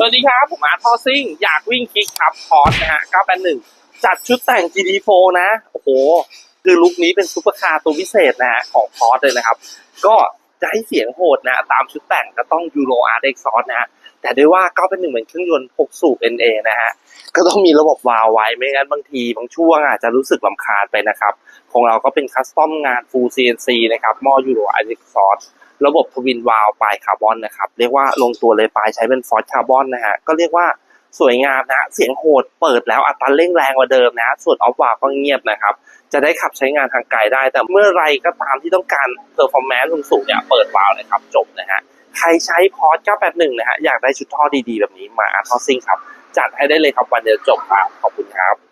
สวัสดีครับ ผมอาร์ทอซิ่ง อยากวิ่งคิกครับพอร์สนะฮะ 981 จัดชุดแต่ง GT4 นะ โอ้โห คือลุคนี้เป็นซูเปอร์คาร์ตัวพิเศษนะฮะ ของพอร์สเลยนะครับ ก็จะให้เสียงโหดนะ ตามชุดแต่งก็ต้องยูโรอาร์เด็กซอสนะฮะ แต่ด้วยว่า 981 เป็นเครื่องยนต์ 6 สูบ NA นะฮะ ก็ต้องมีระบบวาล์วไว้ ไม่งั้นบางทีบางช่วงอาจจะรู้สึกลำคาญไปนะครับ ของเราก็เป็นคัสตอมงาน Full CNC นะครับ หม้อยูโรอาร์เด็กซอส ระบบทวินวาลปลายคาร์บอนนะครับ เรียกว่าลงตัวเลยปลายใช้เป็นฟอสคาร์บอนนะฮะก็เรียกว่าสวยงามนะเสียงโหดเปิดแล้วอัตราเร่งแรงกว่าเดิมนะ ส่วนออฟวาก็เงียบนะครับ จะได้ขับใช้งานทางไกลได้ แต่เมื่อไรก็ตามที่ต้องการเพอร์ฟอร์แมนซ์สูงๆเนี่ยเปิดวาล์วนะครับ จบนะฮะใครใช้พอร์ต981 นะฮะอยากได้ชุดท่อดีๆ แบบนี้มาอาร์ทอซิงครับ จัดให้ได้เลยครับวันเดียวจบครับขอบคุณครับ